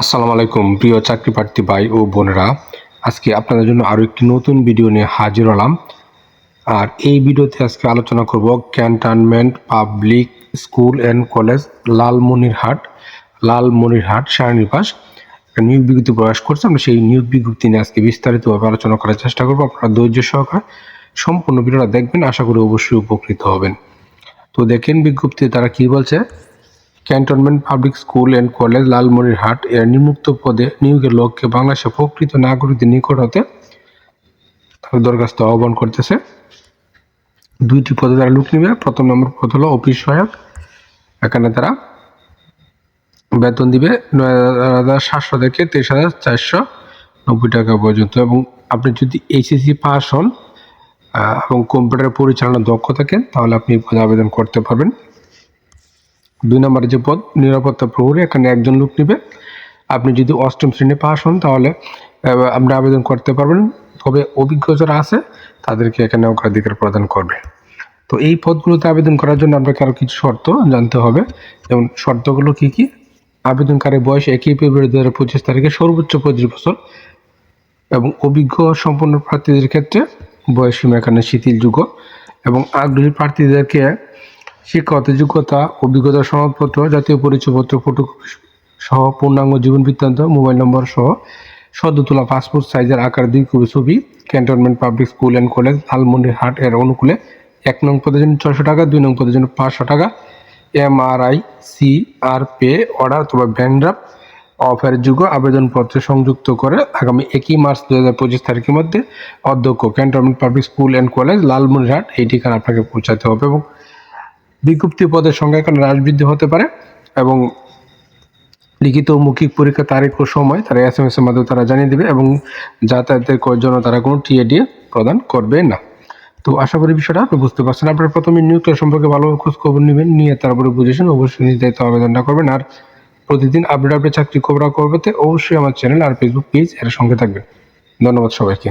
আসসালামু আলাইকুম, প্রিয় চাকরি প্রার্থী ভাই ও বোনেরা। আজকে আপনাদের জন্য আরও একটি নতুন ভিডিও নিয়ে হাজির হলাম। আর এই ভিডিওতে আজকে আলোচনা করব cantonment public school and college Lalmonirhat Lalmonirhat সারনিবাস একটা নিয়োগ বিজ্ঞপ্তি প্রকাশ করছে, আমরা সেই নিয়োগ বিজ্ঞপ্তি নিয়ে আজকে বিস্তারিতভাবে আলোচনা করার চেষ্টা করব। আপনারা ধৈর্য সহকারে সম্পূর্ণ ভিডিওটা দেখবেন, আশা করি অবশ্যই উপকৃত হবেন। তো দেখেন বিজ্ঞপ্তি তারা কি বলছে cantonment public school and college, Lalmonirhat. এর নিমুক্ত পদে নিয়োগের লক্ষ্যে বাংলাদেশের প্রকৃত নাগরিকদের নিকট হতে দরখাস্ত আহ্বান করতেছে। দুইটি পদে তারা লোক নেবে। প্রথম নম্বর পদ হলো অফিস সহায়ক। এখানে তারা বেতন দিবে নয় হাজার সাতশো থেকে তেইশ হাজার চারশো নব্বই টাকা পর্যন্ত। এবং আপনি যদি এইচএসসি পাস হন এবং কম্পিউটার পরিচালনা দক্ষ থাকেন, তাহলে আপনি আবেদন করতে পারবেন। দুই নম্বরে যে পদ, নিরাপত্তা প্রহরী, এখানে একজন লোক নেবে। আপনি যদি অষ্টম শ্রেণি পাস হন, তাহলে আপনি আবেদন করতে পারবেন। তবে অভিজ্ঞ যারা আছে, তাদেরকে এখানে অগ্রাধিকার প্রদান করবে। তো এই পদগুলোতে আবেদন করার জন্য আপনাকে আরও কিছু শর্ত জানতে হবে। যেমন, শর্তগুলো কি কি? আবেদনকারীর বয়স একই ফেব্রুয়ারি দু হাজার পঁচিশ তারিখে সর্বোচ্চ পঁচিশ বছর। এবং অভিজ্ঞ সম্পন্ন প্রার্থীদের ক্ষেত্রে বয়সীমা এখানে শিথিলযোগ্য এবং আগ্রহী প্রার্থীদেরকে শিক্ষাগত যোগ্যতা, অভিজ্ঞতা সনদপত্র, জাতীয় পরিচয়পত্র ফটোকপি সহ পূর্ণাঙ্গ জীবন বৃত্তান্ত, মোবাইল নম্বর সহ সদ্য তোলা পাসপোর্ট সাইজের আকার দুই কপি ছবি cantonment public school and college Lalmonirhat এর অনুকূলে এক নং পদের জন্য ছয়শো টাকা, দুই নং পদের জন্য পাঁচশো টাকা MRI C R pay order অথবা ব্যাংক ড্রাফট অফার যোগ্য আবেদনপত্র সংযুক্ত করে আগামী একই মার্চ দু হাজার পঁচিশ তারিখের মধ্যে অধ্যক্ষ cantonment public school and college Lalmonirhat এই ঠিকানা আপনাকে পৌঁছাতে হবে এবং বিজ্ঞপ্তি পদের সংখ্যা এখানে হ্রাস বৃদ্ধি হতে পারে এবং লিখিত মৌখিক পরীক্ষা, তারিখ ও সময় তারা এস এম এস এর মাধ্যমে তারা জানিয়ে দেবে এবং যাতায়াতের জন্য তারা কোনো টিএডিএ প্রদান করবে না। তো আশা করি বিষয়টা আপনি বুঝতে পারছেন। আপনারা প্রথমে নিয়োগটা সম্পর্কে ভালো খোঁজ খবর নেবেন, নিয়ে তারপরে বুঝেছেন অবশ্যই নির্ধারিত আবেদনটা করবেন। আর প্রতিদিন আপডেট আপডেট চাকরি খবর করবে অবশ্যই আমার চ্যানেল আর ফেসবুক পেজ এর সঙ্গে থাকবেন। ধন্যবাদ সবাইকে।